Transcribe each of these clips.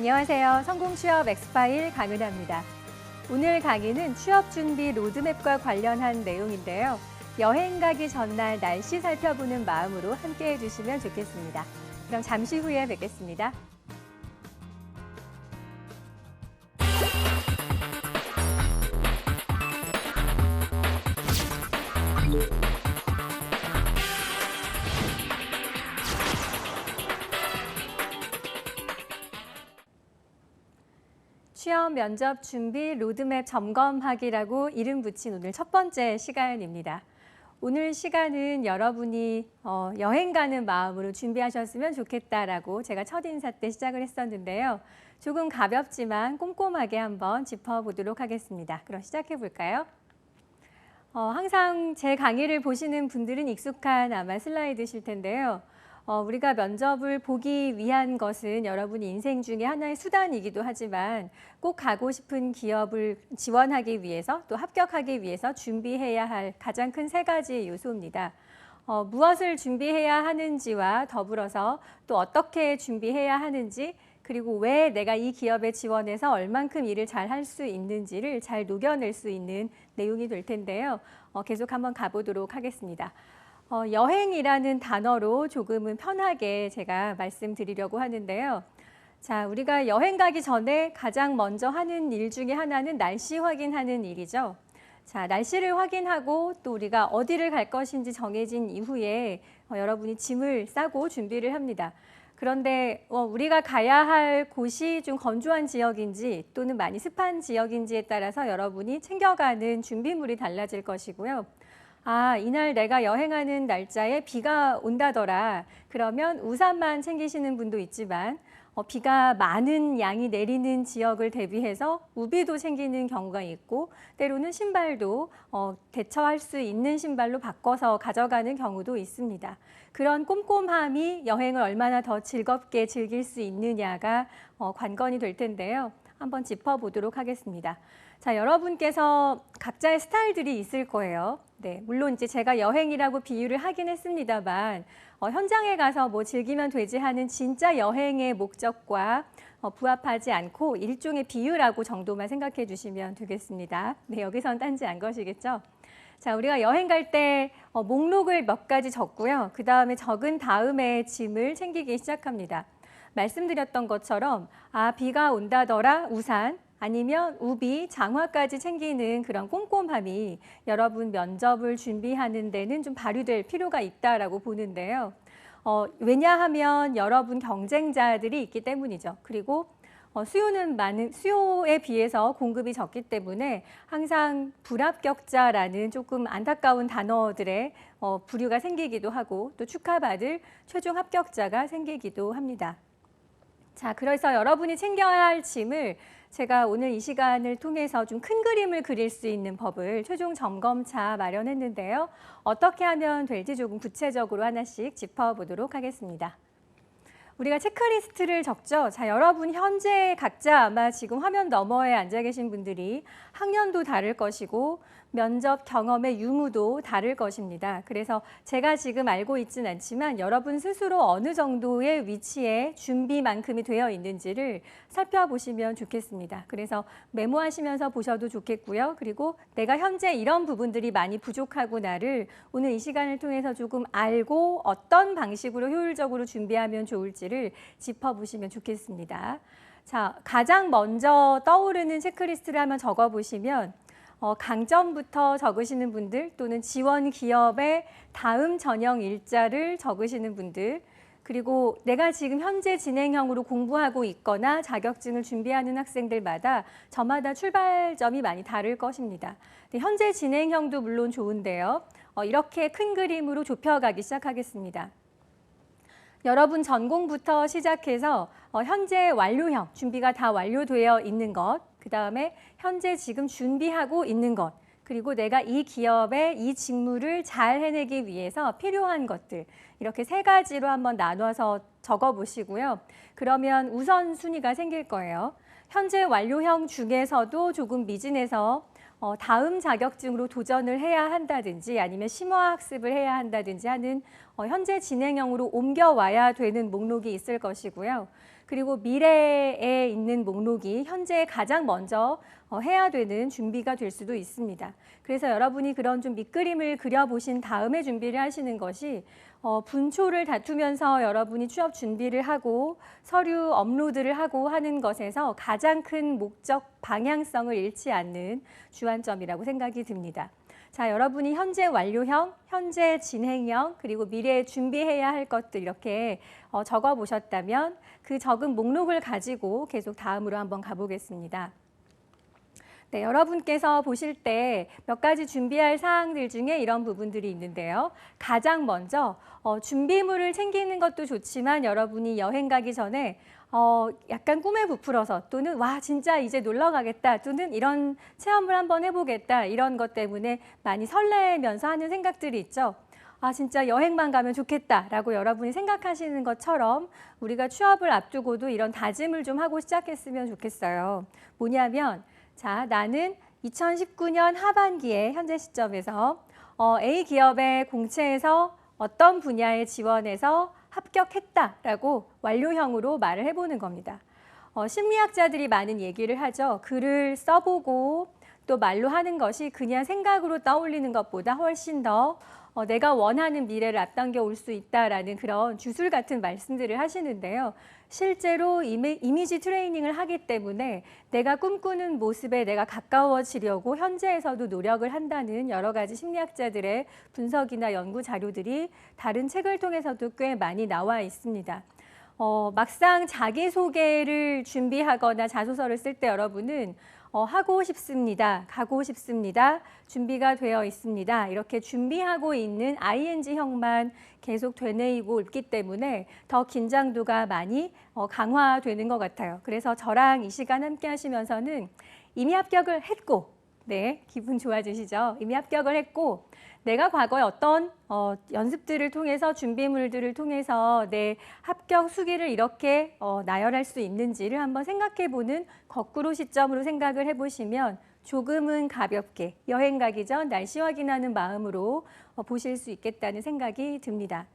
안녕하세요. 성공 취업 엑스파일 강은하입니다. 오늘 강의는 취업 준비 로드맵과 관련한 내용인데요. 여행 가기 전날 날씨 살펴보는 마음으로 함께 해주시면 좋겠습니다. 그럼 잠시 후에 뵙겠습니다. 취업 면접 준비 로드맵 점검하기라고 이름 붙인 오늘 첫 번째 시간입니다. 오늘 시간은 여러분이 어, 여행 가는 마음으로 준비하셨으면 좋겠다라고 제가 첫 인사 때 시작을 했었는데요. 조금 가볍지만 꼼꼼하게 한번 짚어보도록 하겠습니다. 그럼 시작해 볼까요? 어, 항상 제 강의를 보시는 분들은 익숙한 아마 슬라이드실 텐데요. 어, 우리가 면접을 보기 위한 것은 여러분 인생 중에 하나의 수단이기도 하지만 꼭 가고 싶은 기업을 지원하기 위해서 또 합격하기 위해서 준비해야 할 가장 큰 세 가지 요소입니다. 어, 무엇을 준비해야 하는지와 더불어서 또 어떻게 준비해야 하는지 그리고 왜 내가 이 기업에 지원해서 얼만큼 일을 잘 할 수 있는지를 잘 녹여낼 수 있는 내용이 될 텐데요. 어, 계속 한번 가보도록 하겠습니다. 어, 여행이라는 단어로 조금은 편하게 제가 말씀드리려고 하는데요. 자, 우리가 여행 가기 전에 가장 먼저 하는 일 중에 하나는 날씨 확인하는 일이죠. 자, 날씨를 확인하고 또 우리가 어디를 갈 것인지 정해진 이후에 어, 여러분이 짐을 싸고 준비를 합니다. 그런데 어, 우리가 가야 할 곳이 좀 건조한 지역인지 또는 많이 습한 지역인지에 따라서 여러분이 챙겨가는 준비물이 달라질 것이고요. 아, 이날 내가 여행하는 날짜에 비가 온다더라. 그러면 우산만 챙기시는 분도 있지만 어, 비가 많은 양이 내리는 지역을 대비해서 우비도 챙기는 경우가 있고 때로는 신발도 어, 대처할 수 있는 신발로 바꿔서 가져가는 경우도 있습니다. 그런 꼼꼼함이 여행을 얼마나 더 즐겁게 즐길 수 있느냐가 어, 관건이 될 텐데요. 한번 짚어보도록 하겠습니다. 자, 여러분께서 각자의 스타일들이 있을 거예요. 네, 물론 이제 제가 여행이라고 비유를 하긴 했습니다만 어, 현장에 가서 뭐 즐기면 되지 하는 진짜 여행의 목적과 어, 부합하지 않고 일종의 비유라고 정도만 생각해 주시면 되겠습니다. 네, 여기선 딴지 안 것이겠죠. 자, 우리가 여행 갈때 어, 목록을 몇 가지 적고요. 그 다음에 적은 다음에 짐을 챙기기 시작합니다. 말씀드렸던 것처럼 아 비가 온다더라 우산 아니면 우비, 장화까지 챙기는 그런 꼼꼼함이 여러분 면접을 준비하는 데는 좀 발휘될 필요가 있다라고 보는데요. 어, 왜냐하면 여러분 경쟁자들이 있기 때문이죠. 그리고 어, 수요는 많은 수요에 비해서 공급이 적기 때문에 항상 불합격자라는 조금 안타까운 단어들의 어, 부류가 생기기도 하고 또 축하받을 최종 합격자가 생기기도 합니다. 자, 그래서 여러분이 챙겨야 할 짐을 제가 오늘 이 시간을 통해서 좀 큰 그림을 그릴 수 있는 법을 최종 점검차 마련했는데요. 어떻게 하면 될지 조금 구체적으로 하나씩 짚어보도록 하겠습니다. 우리가 체크리스트를 적죠. 자, 여러분 현재 각자 아마 지금 화면 너머에 앉아 계신 분들이 학년도 다를 것이고 면접 경험의 유무도 다를 것입니다. 그래서 제가 지금 알고 있진 않지만 여러분 스스로 어느 정도의 위치에 준비만큼이 되어 있는지를 살펴보시면 좋겠습니다. 그래서 메모하시면서 보셔도 좋겠고요. 그리고 내가 현재 이런 부분들이 많이 부족하구나를 오늘 이 시간을 통해서 조금 알고 어떤 방식으로 효율적으로 준비하면 좋을지 를 짚어보시면 좋겠습니다. 자, 가장 먼저 떠오르는 체크리스트를 한번 적어보시면 어, 강점부터 적으시는 분들 또는 지원 기업의 다음 전형 일자를 적으시는 분들 그리고 내가 지금 현재 진행형으로 공부하고 있거나 자격증을 준비하는 학생들마다 저마다 출발점이 많이 다를 것입니다. 현재 진행형도 물론 좋은데요. 어, 이렇게 큰 그림으로 좁혀가기 시작하겠습니다. 여러분 전공부터 시작해서 어, 현재 완료형, 준비가 다 완료되어 있는 것, 그 다음에 현재 지금 준비하고 있는 것, 그리고 내가 이 기업의 이 직무를 잘 해내기 위해서 필요한 것들, 이렇게 세 가지로 한번 나눠서 적어 보시고요. 그러면 우선 순위가 생길 거예요. 현재 완료형 중에서도 조금 미진해서 어, 다음 자격증으로 도전을 해야 한다든지 아니면 심화 학습을 해야 한다든지 하는 어, 현재 진행형으로 옮겨와야 되는 목록이 있을 것이고요. 그리고 미래에 있는 목록이 현재 가장 먼저 어, 해야 되는 준비가 될 수도 있습니다. 그래서 여러분이 그런 좀 밑그림을 그려보신 다음에 준비를 하시는 것이 어, 분초를 다투면서 여러분이 취업 준비를 하고 서류 업로드를 하고 하는 것에서 가장 큰 목적 방향성을 잃지 않는 주안점이라고 생각이 듭니다. 자, 여러분이 현재 완료형, 현재 진행형, 그리고 미래에 준비해야 할 것들 이렇게 어, 적어 보셨다면 그 적은 목록을 가지고 계속 다음으로 한번 가보겠습니다. 네, 여러분께서 보실 때 몇 가지 준비할 사항들 중에 이런 부분들이 있는데요. 가장 먼저 어, 준비물을 챙기는 것도 좋지만 여러분이 여행 가기 전에 어, 약간 꿈에 부풀어서 또는 와 진짜 이제 놀러 가겠다 또는 이런 체험을 한번 해보겠다 이런 것 때문에 많이 설레면서 하는 생각들이 있죠. 아 진짜 여행만 가면 좋겠다라고 여러분이 생각하시는 것처럼 우리가 취업을 앞두고도 이런 다짐을 좀 하고 시작했으면 좋겠어요. 뭐냐면 자 나는 2019년 하반기에 현재 시점에서 어, A 기업의 공채에서 어떤 분야에 지원해서 합격했다라고 완료형으로 말을 해보는 겁니다. 어, 심리학자들이 많은 얘기를 하죠. 글을 써보고 또 말로 하는 것이 그냥 생각으로 떠올리는 것보다 훨씬 더 어, 내가 원하는 미래를 앞당겨 올 수 있다라는 그런 주술 같은 말씀들을 하시는데요. 실제로 이미, 이미지 트레이닝을 하기 때문에 내가 꿈꾸는 모습에 내가 가까워지려고 현재에서도 노력을 한다는 여러 가지 심리학자들의 분석이나 연구 자료들이 다른 책을 통해서도 꽤 많이 나와 있습니다. 어, 막상 자기소개를 준비하거나 자소서를 쓸 때 여러분은 어, 하고 싶습니다. 가고 싶습니다. 준비가 되어 있습니다. 이렇게 준비하고 있는 ing형만 계속 되뇌이고 있기 때문에 더 긴장도가 많이 어, 강화되는 것 같아요. 그래서 저랑 이 시간 함께 하시면서는 이미 합격을 했고, 네, 기분 좋아지시죠? 이미 합격을 했고, 내가 과거에 어떤 어, 연습들을 통해서 준비물들을 통해서 내 합격 수기를 이렇게 어, 나열할 수 있는지를 한번 생각해 보는 거꾸로 시점으로 생각을 해보시면 조금은 가볍게 여행 가기 전 날씨 확인하는 마음으로 어, 보실 수 있겠다는 생각이 듭니다.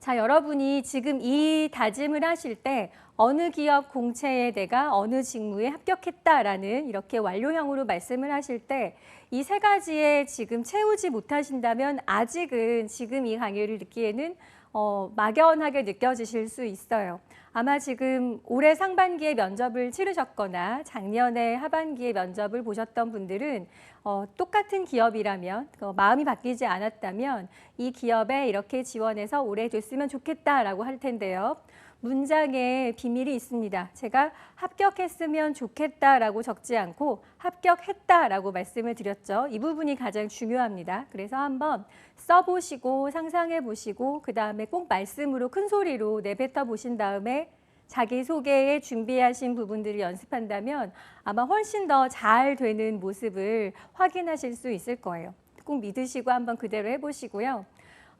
자, 여러분이 지금 이 다짐을 하실 때 어느 기업 공채에 내가 어느 직무에 합격했다라는 이렇게 완료형으로 말씀을 하실 때 이 세 가지에 지금 채우지 못하신다면 아직은 지금 이 강의를 듣기에는 어, 막연하게 느껴지실 수 있어요. 아마 지금 올해 상반기에 면접을 치르셨거나 작년에 하반기에 면접을 보셨던 분들은 어, 똑같은 기업이라면 어, 마음이 바뀌지 않았다면 이 기업에 이렇게 지원해서 오래 됐으면 좋겠다라고 할 텐데요. 문장에 비밀이 있습니다. 제가 합격했으면 좋겠다라고 적지 않고 합격했다라고 말씀을 드렸죠. 이 부분이 가장 중요합니다. 그래서 한번 써보시고 상상해 보시고 그 다음에 꼭 말씀으로 큰 소리로 내뱉어 보신 다음에 자기소개에 준비하신 부분들을 연습한다면 아마 훨씬 더 잘 되는 모습을 확인하실 수 있을 거예요. 꼭 믿으시고 한번 그대로 해보시고요.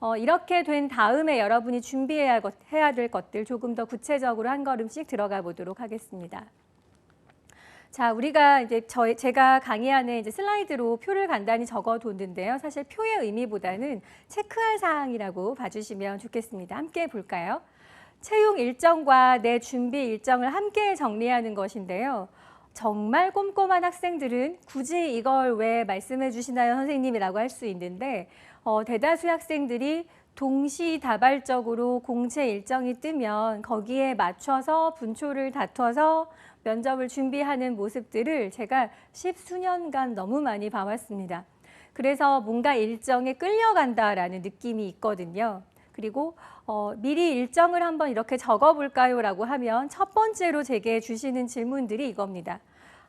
어, 이렇게 된 다음에 여러분이 준비해야 것, 해야 될 것들 조금 더 구체적으로 한 걸음씩 들어가 보도록 하겠습니다. 자, 우리가 이제 저, 제가 강의 안에 이제 슬라이드로 표를 간단히 적어 뒀는데요. 사실 표의 의미보다는 체크할 사항이라고 봐주시면 좋겠습니다. 함께 볼까요? 채용 일정과 내 준비 일정을 함께 정리하는 것인데요. 정말 꼼꼼한 학생들은 굳이 이걸 왜 말씀해 주시나요, 선생님이라고 할 수 있는데 어, 대다수 학생들이 동시다발적으로 공채 일정이 뜨면 거기에 맞춰서 분초를 다퉈서 면접을 준비하는 모습들을 제가 십수년간 너무 많이 봐왔습니다. 그래서 뭔가 일정에 끌려간다라는 느낌이 있거든요. 그리고 어, 미리 일정을 한번 이렇게 적어볼까요? 라고 하면 첫 번째로 제게 주시는 질문들이 이겁니다.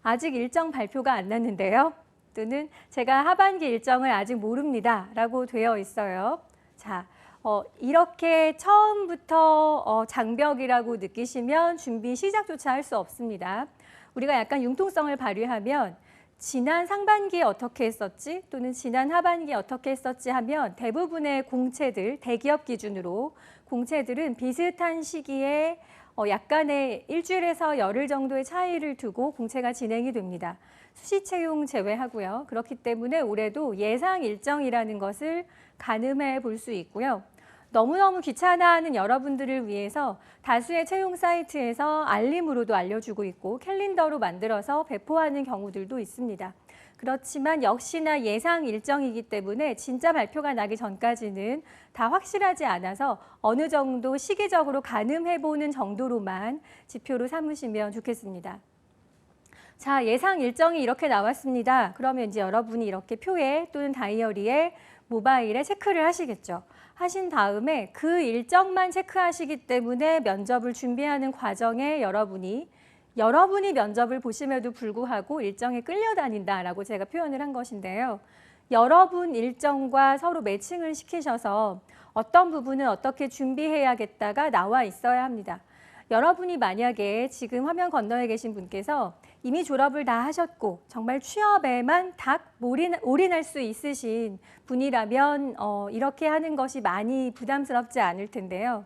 아직 일정 발표가 안 났는데요. 또는 제가 하반기 일정을 아직 모릅니다. 라고 되어 있어요. 자, 어, 이렇게 처음부터 어, 장벽이라고 느끼시면 준비 시작조차 할 수 없습니다. 우리가 약간 융통성을 발휘하면 지난 상반기에 어떻게 했었지 또는 지난 하반기에 어떻게 했었지 하면 대부분의 공채들 대기업 기준으로 공채들은 비슷한 시기에 어, 약간의 일주일에서 열흘 정도의 차이를 두고 공채가 진행이 됩니다. 수시 채용 제외하고요. 그렇기 때문에 올해도 예상 일정이라는 것을 가늠해 볼 수 있고요. 너무너무 귀찮아하는 여러분들을 위해서 다수의 채용 사이트에서 알림으로도 알려주고 있고 캘린더로 만들어서 배포하는 경우들도 있습니다. 그렇지만 역시나 예상 일정이기 때문에 진짜 발표가 나기 전까지는 다 확실하지 않아서 어느 정도 시기적으로 가늠해보는 정도로만 지표로 삼으시면 좋겠습니다. 자, 예상 일정이 이렇게 나왔습니다. 그러면 이제 여러분이 이렇게 표에 또는 다이어리에 모바일에 체크를 하시겠죠. 하신 다음에 그 일정만 체크하시기 때문에 면접을 준비하는 과정에 여러분이 여러분이 면접을 보심에도 불구하고 일정에 끌려다닌다라고 제가 표현을 한 것인데요. 여러분 일정과 서로 매칭을 시키셔서 어떤 부분은 어떻게 준비해야겠다가 나와 있어야 합니다. 여러분이 만약에 지금 화면 건너에 계신 분께서 이미 졸업을 다 하셨고 정말 취업에만 딱 올인, 올인할 수 있으신 분이라면 어, 이렇게 하는 것이 많이 부담스럽지 않을 텐데요.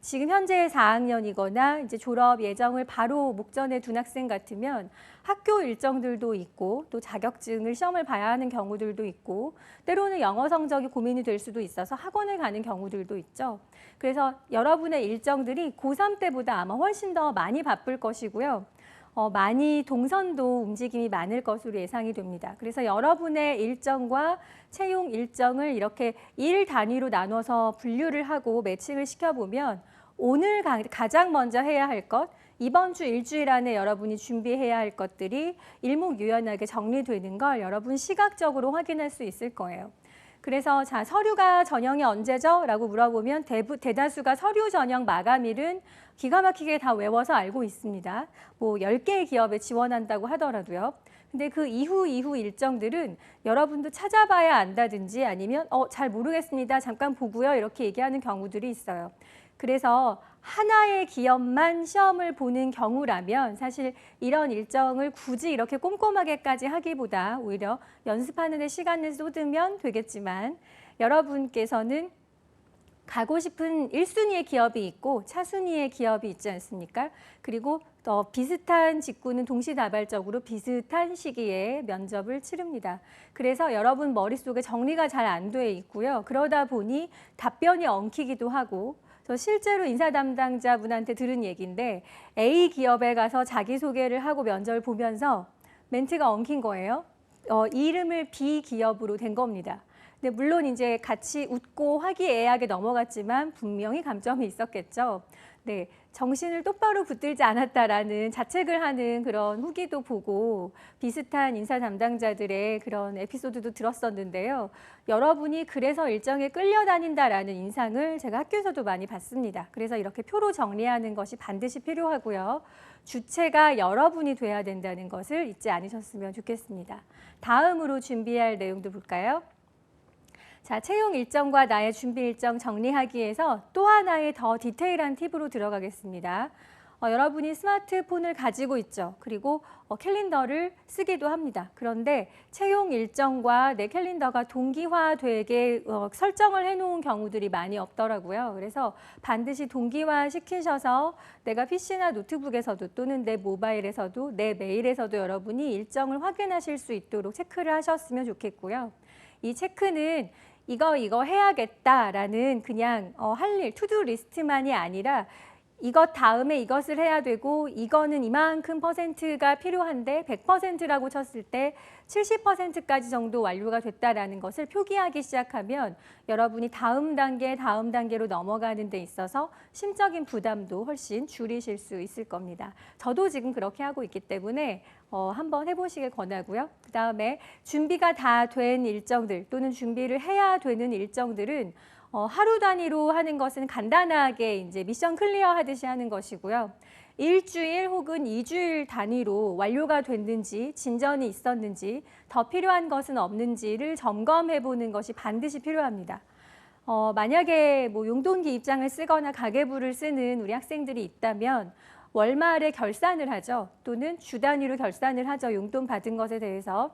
지금 현재 4학년이거나 이제 졸업 예정을 바로 목전에 둔 학생 같으면 학교 일정들도 있고 또 자격증을 시험을 봐야 하는 경우들도 있고 때로는 영어 성적이 고민이 될 수도 있어서 학원을 가는 경우들도 있죠. 그래서 여러분의 일정들이 고3 때보다 아마 훨씬 더 많이 바쁠 것이고요. 어, 많이 동선도 움직임이 많을 것으로 예상이 됩니다. 그래서 여러분의 일정과 채용 일정을 이렇게 일 단위로 나눠서 분류를 하고 매칭을 시켜보면 오늘 가, 가장 먼저 해야 할 것, 이번 주 일주일 안에 여러분이 준비해야 할 것들이 일목요연하게 정리되는 걸 여러분 시각적으로 확인할 수 있을 거예요. 그래서 자 서류가 전형이 언제죠? 라고 물어보면 대부, 대다수가 서류 전형 마감일은 기가 막히게 다 외워서 알고 있습니다. 뭐 10개의 기업에 지원한다고 하더라도요. 근데 그 이후 이후 일정들은 여러분도 찾아봐야 안다든지 아니면 어, 잘 모르겠습니다. 잠깐 보고요. 이렇게 얘기하는 경우들이 있어요. 그래서 하나의 기업만 시험을 보는 경우라면 사실 이런 일정을 굳이 이렇게 꼼꼼하게까지 하기보다 오히려 연습하는 데 시간을 쏟으면 되겠지만 여러분께서는 가고 싶은 일순위의 기업이 있고 차순위의 기업이 있지 않습니까? 그리고 더 비슷한 직군은 동시다발적으로 비슷한 시기에 면접을 치릅니다. 그래서 여러분 머릿속에 정리가 잘 안 돼 있고요. 그러다 보니 답변이 엉키기도 하고 저 실제로 인사 담당자분한테 들은 얘기인데 A 기업에 가서 자기소개를 하고 면접을 보면서 멘트가 엉킨 거예요. 어, 이름을 B 기업으로 된 겁니다. 근데 물론 이제 같이 웃고 화기애애하게 넘어갔지만 분명히 감점이 있었겠죠. 네, 정신을 똑바로 붙들지 않았다라는 자책을 하는 그런 후기도 보고 비슷한 인사 담당자들의 그런 에피소드도 들었었는데요. 여러분이 그래서 일정에 끌려다닌다라는 인상을 제가 학교에서도 많이 봤습니다. 그래서 이렇게 표로 정리하는 것이 반드시 필요하고요. 주체가 여러분이 돼야 된다는 것을 잊지 않으셨으면 좋겠습니다. 다음으로 준비할 내용도 볼까요? 자, 채용 일정과 나의 준비 일정 정리하기 위해서 또 하나의 더 디테일한 팁으로 들어가겠습니다. 어, 여러분이 스마트폰을 가지고 있죠. 그리고 어, 캘린더를 쓰기도 합니다. 그런데 채용 일정과 내 캘린더가 동기화되게 어, 설정을 해놓은 경우들이 많이 없더라고요. 그래서 반드시 동기화 시키셔서 내가 PC나 노트북에서도 또는 내 모바일에서도 내 메일에서도 여러분이 일정을 확인하실 수 있도록 체크를 하셨으면 좋겠고요. 이 체크는 이거 이거 해야겠다라는 그냥 어, 할일 투두 리스트만이 아니라 이것 다음에 이것을 해야 되고 이거는 이만큼 퍼센트가 필요한데 100%라고 쳤을 때 70%까지 정도 완료가 됐다라는 것을 표기하기 시작하면 여러분이 다음 단계 다음 단계로 넘어가는 데 있어서 심적인 부담도 훨씬 줄이실 수 있을 겁니다. 저도 지금 그렇게 하고 있기 때문에 어, 한번 해보시길 권하고요. 그 다음에 준비가 다 된 일정들 또는 준비를 해야 되는 일정들은 어, 하루 단위로 하는 것은 간단하게 이제 미션 클리어 하듯이 하는 것이고요. 일주일 혹은 이주일 단위로 완료가 됐는지 진전이 있었는지 더 필요한 것은 없는지를 점검해 보는 것이 반드시 필요합니다. 어, 만약에 뭐 용돈기 입장을 쓰거나 가계부를 쓰는 우리 학생들이 있다면 월말에 결산을 하죠. 또는 주 단위로 결산을 하죠. 용돈 받은 것에 대해서.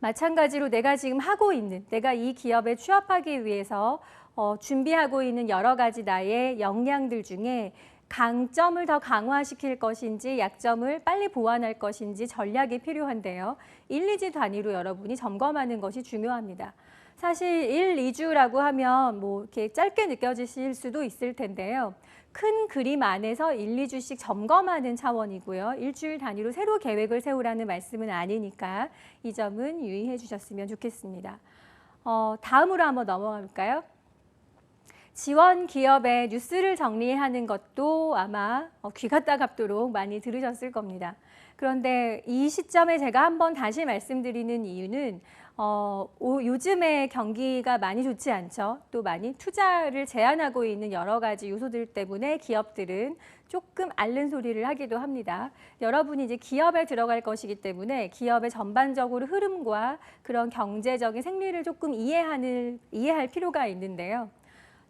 마찬가지로 내가 지금 하고 있는, 내가 이 기업에 취업하기 위해서 어, 준비하고 있는 여러 가지 나의 역량들 중에 강점을 더 강화시킬 것인지 약점을 빨리 보완할 것인지 전략이 필요한데요. 1, 2지 단위로 여러분이 점검하는 것이 중요합니다. 사실 1, 2주라고 하면 뭐 이렇게 짧게 느껴지실 수도 있을 텐데요. 큰 그림 안에서 1, 2주씩 점검하는 차원이고요. 일주일 단위로 새로 계획을 세우라는 말씀은 아니니까 이 점은 유의해 주셨으면 좋겠습니다. 어, 다음으로 한번 넘어가 볼까요? 지원 기업의 뉴스를 정리하는 것도 아마 어, 귀가 따갑도록 많이 들으셨을 겁니다. 그런데 이 시점에 제가 한번 다시 말씀드리는 이유는 어, 오, 요즘에 경기가 많이 좋지 않죠. 또 많이 투자를 제한하고 있는 여러 가지 요소들 때문에 기업들은 조금 앓는 소리를 하기도 합니다. 여러분이 이제 기업에 들어갈 것이기 때문에 기업의 전반적으로 흐름과 그런 경제적인 생리를 조금 이해하는, 이해할 필요가 있는데요.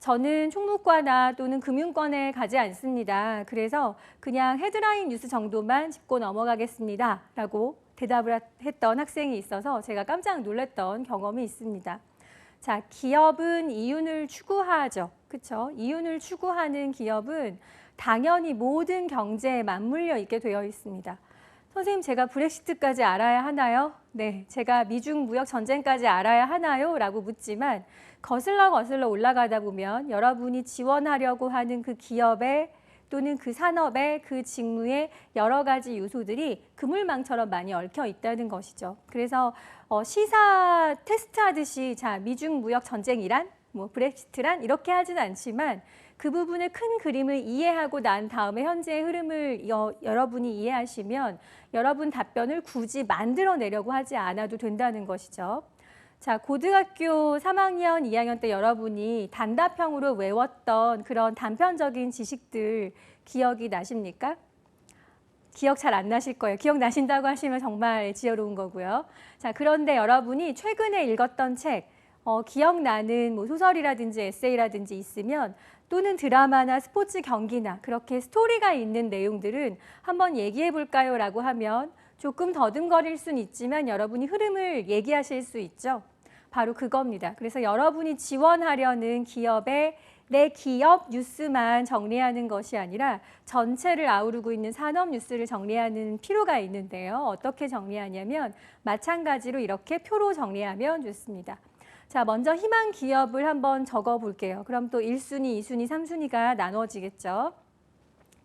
저는 총무과나 또는 금융권에 가지 않습니다. 그래서 그냥 헤드라인 뉴스 정도만 짚고 넘어가겠습니다. 라고 대답을 했던 학생이 있어서 제가 깜짝 놀랐던 경험이 있습니다. 자, 기업은 이윤을 추구하죠. 그렇죠? 이윤을 추구하는 기업은 당연히 모든 경제에 맞물려 있게 되어 있습니다. 선생님, 제가 브렉시트까지 알아야 하나요? 네, 제가 미중 무역 전쟁까지 알아야 하나요? 라고 묻지만 거슬러 거슬러 올라가다 보면 여러분이 지원하려고 하는 그 기업의 또는 그 산업의 그 직무의 여러 가지 요소들이 그물망처럼 많이 얽혀 있다는 것이죠. 그래서 어, 시사 테스트 하듯이 자 미중 무역 전쟁이란 뭐 브렉시트란 이렇게 하진 않지만 그 부분의 큰 그림을 이해하고 난 다음에 현재의 흐름을 여, 여러분이 이해하시면 여러분 답변을 굳이 만들어내려고 하지 않아도 된다는 것이죠. 자, 고등학교 3학년, 2학년 때 여러분이 단답형으로 외웠던 그런 단편적인 지식들 기억이 나십니까? 기억 잘 안 나실 거예요. 기억 나신다고 하시면 정말 지혜로운 거고요. 자, 그런데 여러분이 최근에 읽었던 책, 어, 기억나는 뭐 소설이라든지 에세이라든지 있으면 또는 드라마나 스포츠 경기나 그렇게 스토리가 있는 내용들은 한번 얘기해 볼까요? 라고 하면 조금 더듬거릴 수는 있지만 여러분이 흐름을 얘기하실 수 있죠. 바로 그겁니다. 그래서 여러분이 지원하려는 기업의 내 기업 뉴스만 정리하는 것이 아니라 전체를 아우르고 있는 산업 뉴스를 정리하는 필요가 있는데요. 어떻게 정리하냐면 마찬가지로 이렇게 표로 정리하면 좋습니다. 자, 먼저 희망 기업을 한번 적어 볼게요. 그럼 또 1순위, 2순위, 3순위가 나눠지겠죠.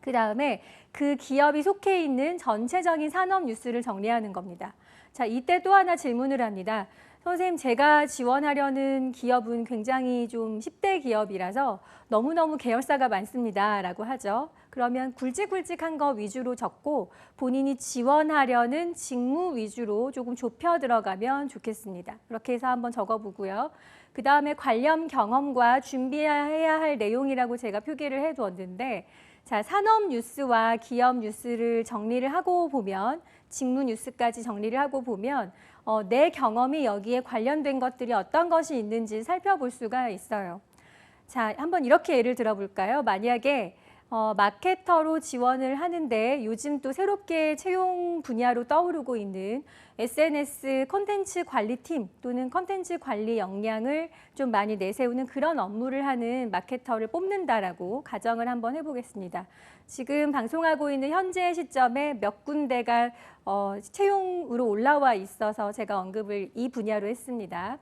그 다음에 그 기업이 속해 있는 전체적인 산업 뉴스를 정리하는 겁니다. 자, 이때 또 하나 질문을 합니다. 선생님, 제가 지원하려는 기업은 굉장히 좀 10대 기업이라서 너무너무 계열사가 많습니다. 라고 하죠. 그러면 굵직굵직한 거 위주로 적고 본인이 지원하려는 직무 위주로 조금 좁혀 들어가면 좋겠습니다. 그렇게 해서 한번 적어보고요. 그 다음에 관련 경험과 준비해야 할 내용이라고 제가 표기를 해두었는데 자, 산업 뉴스와 기업 뉴스를 정리를 하고 보면 직무 뉴스까지 정리를 하고 보면 어, 내 경험이 여기에 관련된 것들이 어떤 것이 있는지 살펴볼 수가 있어요. 자, 한번 이렇게 예를 들어볼까요? 만약에 어, 마케터로 지원을 하는데 요즘 또 새롭게 채용 분야로 떠오르고 있는 SNS 콘텐츠 관리팀 또는 콘텐츠 관리 역량을 좀 많이 내세우는 그런 업무를 하는 마케터를 뽑는다라고 가정을 한번 해보겠습니다. 지금 방송하고 있는 현재 시점에 몇 군데가 어, 채용으로 올라와 있어서 제가 언급을 이 분야로 했습니다.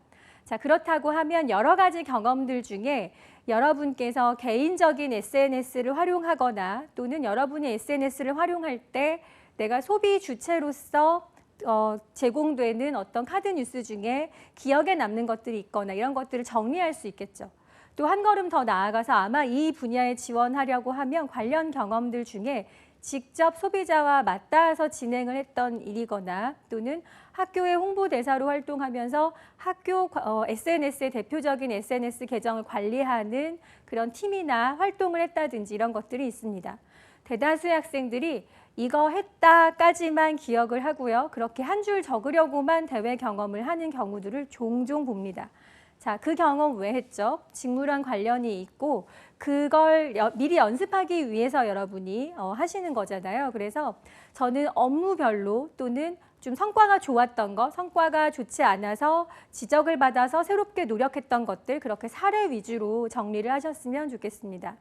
자, 그렇다고 하면 여러 가지 경험들 중에 여러분께서 개인적인 SNS를 활용하거나 또는 여러분이 SNS를 활용할 때 내가 소비 주체로서 어, 제공되는 어떤 카드 뉴스 중에 기억에 남는 것들이 있거나 이런 것들을 정리할 수 있겠죠. 또 한 걸음 더 나아가서 아마 이 분야에 지원하려고 하면 관련 경험들 중에 직접 소비자와 맞닿아서 진행을 했던 일이거나 또는 학교의 홍보대사로 활동하면서 학교 어, SNS의 대표적인 SNS 계정을 관리하는 그런 팀이나 활동을 했다든지 이런 것들이 있습니다. 대다수의 학생들이 이거 했다까지만 기억을 하고요. 그렇게 한 줄 적으려고만 대외 경험을 하는 경우들을 종종 봅니다. 자, 그 경험 왜 했죠? 직무랑 관련이 있고 그걸 여, 미리 연습하기 위해서 여러분이 어, 하시는 거잖아요. 그래서 저는 업무별로 또는 좀 성과가 좋았던 것, 성과가 좋지 않아서 지적을 받아서 새롭게 노력했던 것들 그렇게 사례 위주로 정리를 하셨으면 좋겠습니다.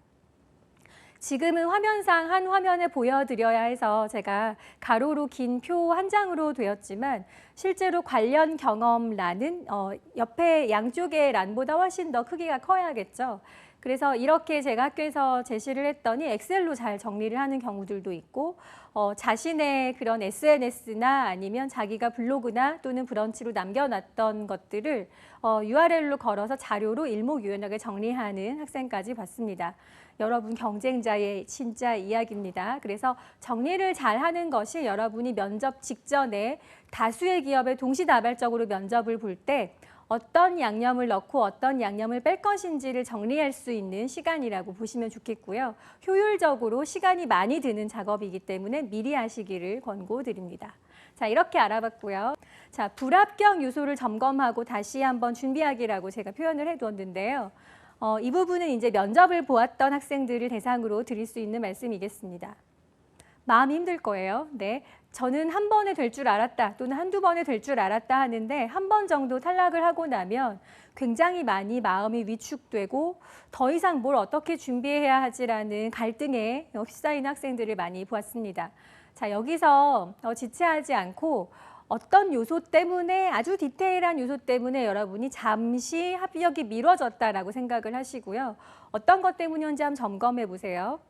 지금은 화면상 한 화면에 보여드려야 해서 제가 가로로 긴 표 한 장으로 되었지만 실제로 관련 경험란은 어, 옆에 양쪽의 란보다 훨씬 더 크기가 커야겠죠. 그래서 이렇게 제가 학교에서 제시를 했더니 엑셀로 잘 정리를 하는 경우들도 있고 어, 자신의 그런 SNS나 아니면 자기가 블로그나 또는 브런치로 남겨놨던 것들을 어, URL로 걸어서 자료로 일목요연하게 정리하는 학생까지 봤습니다. 여러분 경쟁자의 진짜 이야기입니다. 그래서 정리를 잘 하는 것이 여러분이 면접 직전에 다수의 기업에 동시다발적으로 면접을 볼때 어떤 양념을 넣고 어떤 양념을 뺄 것인지를 정리할 수 있는 시간이라고 보시면 좋겠고요. 효율적으로 시간이 많이 드는 작업이기 때문에 미리 하시기를 권고드립니다. 자, 이렇게 알아봤고요. 자, 불합격 요소를 점검하고 다시 한번 준비하기라고 제가 표현을 해두었는데요. 어, 이 부분은 이제 면접을 보았던 학생들을 대상으로 드릴 수 있는 말씀이겠습니다. 마음이 힘들 거예요. 네. 저는 한 번에 될 줄 알았다 또는 한두 번에 될 줄 알았다 하는데 한 번 정도 탈락을 하고 나면 굉장히 많이 마음이 위축되고 더 이상 뭘 어떻게 준비해야 하지라는 갈등에 휩싸이는 학생들을 많이 보았습니다. 자, 여기서 어, 지체하지 않고 어떤 요소 때문에 아주 디테일한 요소 때문에 여러분이 잠시 합격이 미뤄졌다라고 생각을 하시고요. 어떤 것 때문이었는지 한번 점검해 보세요.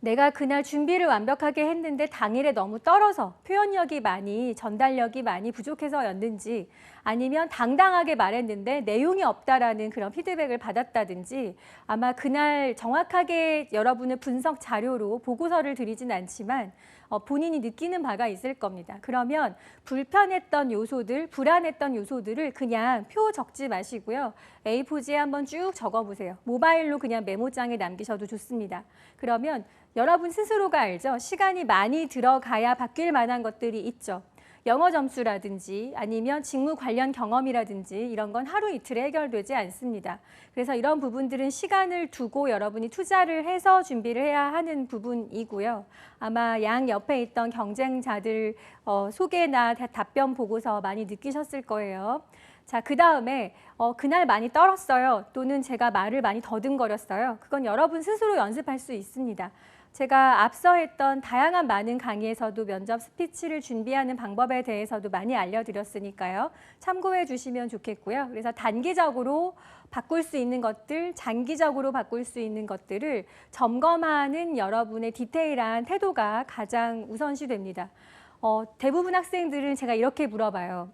내가 그날 준비를 완벽하게 했는데 당일에 너무 떨어서 표현력이 많이 전달력이 많이 부족해서였는지 아니면 당당하게 말했는데 내용이 없다라는 그런 피드백을 받았다든지 아마 그날 정확하게 여러분의 분석 자료로 보고서를 드리진 않지만 어, 본인이 느끼는 바가 있을 겁니다. 그러면 불편했던 요소들, 불안했던 요소들을 그냥 표 적지 마시고요. A4지에 한번 쭉 적어보세요. 모바일로 그냥 메모장에 남기셔도 좋습니다. 그러면 여러분 스스로가 알죠. 시간이 많이 들어가야 바뀔 만한 것들이 있죠. 영어 점수라든지 아니면 직무 관련 경험이라든지 이런 건 하루 이틀에 해결되지 않습니다. 그래서 이런 부분들은 시간을 두고 여러분이 투자를 해서 준비를 해야 하는 부분이고요. 아마 양 옆에 있던 경쟁자들 어, 소개나 답변 보고서 많이 느끼셨을 거예요. 자, 그 다음에 어, 그날 많이 떨었어요. 또는 제가 말을 많이 더듬거렸어요. 그건 여러분 스스로 연습할 수 있습니다. 제가 앞서 했던 다양한 많은 강의에서도 면접 스피치를 준비하는 방법에 대해서도 많이 알려드렸으니까요. 참고해 주시면 좋겠고요. 그래서 단기적으로 바꿀 수 있는 것들, 장기적으로 바꿀 수 있는 것들을 점검하는 여러분의 디테일한 태도가 가장 우선시 됩니다. 어, 대부분 학생들은 제가 이렇게 물어봐요.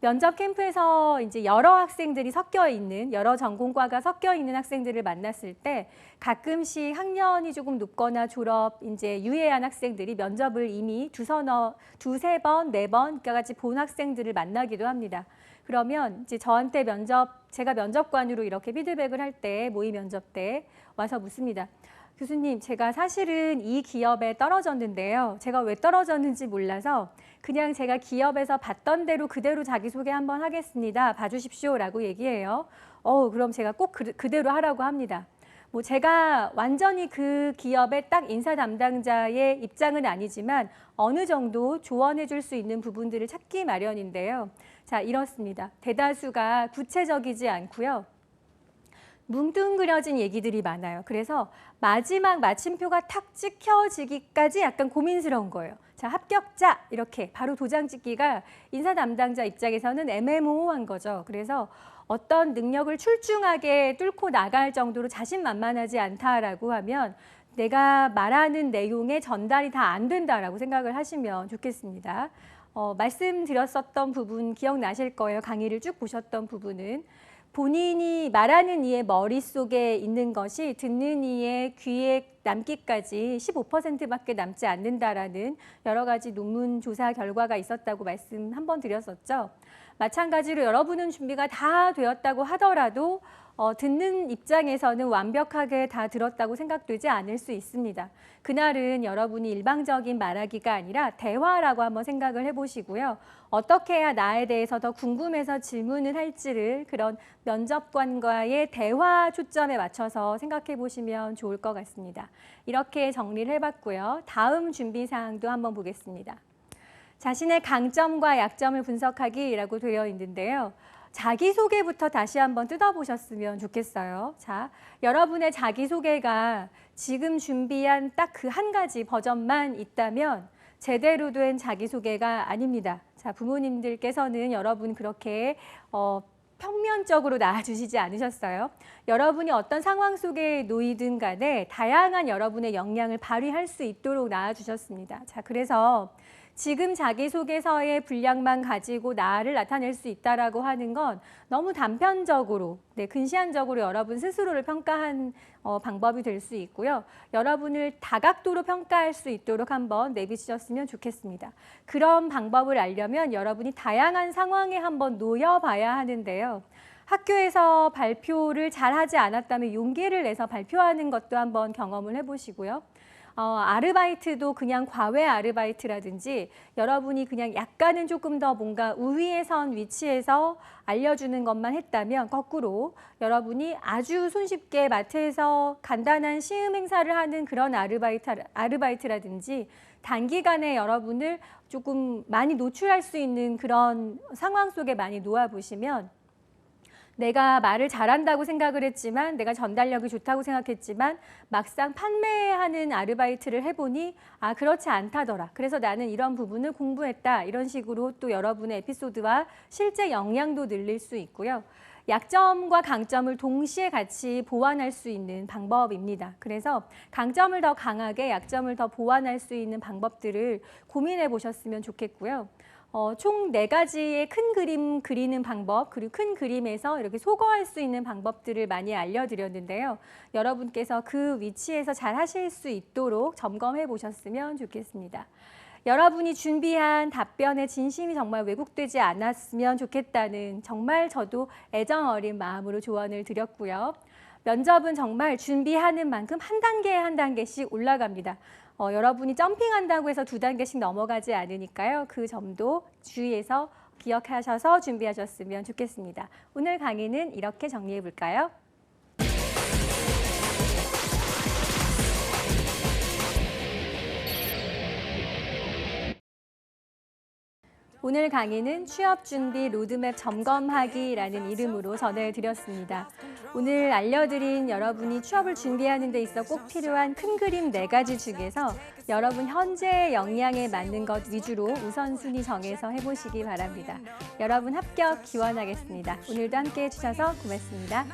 면접 캠프에서 이제 여러 학생들이 섞여 있는 여러 전공과가 섞여 있는 학생들을 만났을 때 가끔씩 학년이 조금 높거나 졸업 이제 유예한 학생들이 면접을 이미 두서너 두세 번, 네 번까지 본 학생들을 만나기도 합니다. 그러면 이제 저한테 면접 제가 면접관으로 이렇게 피드백을 할 때 모의 면접 때 와서 묻습니다. 교수님, 제가 사실은 이 기업에 떨어졌는데요. 제가 왜 떨어졌는지 몰라서 그냥 제가 기업에서 봤던 대로 그대로 자기소개 한번 하겠습니다. 봐주십시오라고 얘기해요. 어, 그럼 제가 꼭 그, 그대로 하라고 합니다. 뭐 제가 완전히 그 기업의 딱 인사 담당자의 입장은 아니지만 어느 정도 조언해 줄 수 있는 부분들을 찾기 마련인데요. 자, 이렇습니다. 대다수가 구체적이지 않고요. 뭉뚱그려진 얘기들이 많아요. 그래서 마지막 마침표가 탁 찍혀지기까지 약간 고민스러운 거예요. 자, 합격자 이렇게 바로 도장 찍기가 인사 담당자 입장에서는 애매모호한 거죠. 그래서 어떤 능력을 출중하게 뚫고 나갈 정도로 자신만만하지 않다라고 하면 내가 말하는 내용의 전달이 다 안 된다라고 생각을 하시면 좋겠습니다. 어, 말씀드렸었던 부분 기억나실 거예요. 강의를 쭉 보셨던 부분은 본인이 말하는 이의 머릿속에 있는 것이 듣는 이의 귀에 남기까지 15%밖에 남지 않는다라는 여러 가지 논문 조사 결과가 있었다고 말씀 한 번 드렸었죠. 마찬가지로 여러분은 준비가 다 되었다고 하더라도 어, 듣는 입장에서는 완벽하게 다 들었다고 생각되지 않을 수 있습니다. 그날은 여러분이 일방적인 말하기가 아니라 대화라고 한번 생각을 해보시고요. 어떻게 해야 나에 대해서 더 궁금해서 질문을 할지를 그런 면접관과의 대화 초점에 맞춰서 생각해 보시면 좋을 것 같습니다. 이렇게 정리를 해봤고요. 다음 준비 사항도 한번 보겠습니다. 자신의 강점과 약점을 분석하기라고 되어 있는데요. 자기소개부터 다시 한번 뜯어보셨으면 좋겠어요. 자, 여러분의 자기소개가 지금 준비한 딱 그 한 가지 버전만 있다면 제대로 된 자기소개가 아닙니다. 자, 부모님들께서는 여러분 그렇게 어, 평면적으로 나와주시지 않으셨어요. 여러분이 어떤 상황 속에 놓이든 간에 다양한 여러분의 역량을 발휘할 수 있도록 나와주셨습니다. 자, 그래서 지금 자기소개서의 분량만 가지고 나를 나타낼 수 있다라고 하는 건 너무 단편적으로, 네, 근시안적으로 여러분 스스로를 평가한 어, 방법이 될 수 있고요. 여러분을 다각도로 평가할 수 있도록 한번 내비치셨으면 좋겠습니다. 그런 방법을 알려면 여러분이 다양한 상황에 한번 놓여봐야 하는데요. 학교에서 발표를 잘 하지 않았다면 용기를 내서 발표하는 것도 한번 경험을 해보시고요. 어, 아르바이트도 그냥 과외 아르바이트라든지 여러분이 그냥 약간은 조금 더 뭔가 우위에 선 위치에서 알려주는 것만 했다면 거꾸로 여러분이 아주 손쉽게 마트에서 간단한 시음 행사를 하는 그런 아르바이트, 아르바이트라든지 단기간에 여러분을 조금 많이 노출할 수 있는 그런 상황 속에 많이 놓아보시면 내가 말을 잘한다고 생각을 했지만 내가 전달력이 좋다고 생각했지만 막상 판매하는 아르바이트를 해보니 아 그렇지 않다더라. 그래서 나는 이런 부분을 공부했다. 이런 식으로 또 여러분의 에피소드와 실제 역량도 늘릴 수 있고요. 약점과 강점을 동시에 같이 보완할 수 있는 방법입니다. 그래서 강점을 더 강하게 약점을 더 보완할 수 있는 방법들을 고민해 보셨으면 좋겠고요. 어, 총 네 가지의 큰 그림 그리는 방법, 그리고 큰 그림에서 이렇게 소거할 수 있는 방법들을 많이 알려드렸는데요. 여러분께서 그 위치에서 잘 하실 수 있도록 점검해 보셨으면 좋겠습니다. 여러분이 준비한 답변의 진심이 정말 왜곡되지 않았으면 좋겠다는 정말 저도 애정 어린 마음으로 조언을 드렸고요. 면접은 정말 준비하는 만큼 한 단계 한 단계씩 올라갑니다. 어, 여러분이 점핑한다고 해서 두 단계씩 넘어가지 않으니까요. 그 점도 주의해서 기억하셔서 준비하셨으면 좋겠습니다. 오늘 강의는 이렇게 정리해 볼까요? 오늘 강의는 취업 준비 로드맵 점검하기라는 이름으로 전해드렸습니다. 오늘 알려드린 여러분이 취업을 준비하는 데 있어 꼭 필요한 큰 그림 네 가지 중에서 여러분 현재의 역량에 맞는 것 위주로 우선순위 정해서 해보시기 바랍니다. 여러분 합격 기원하겠습니다. 오늘도 함께 해주셔서 고맙습니다.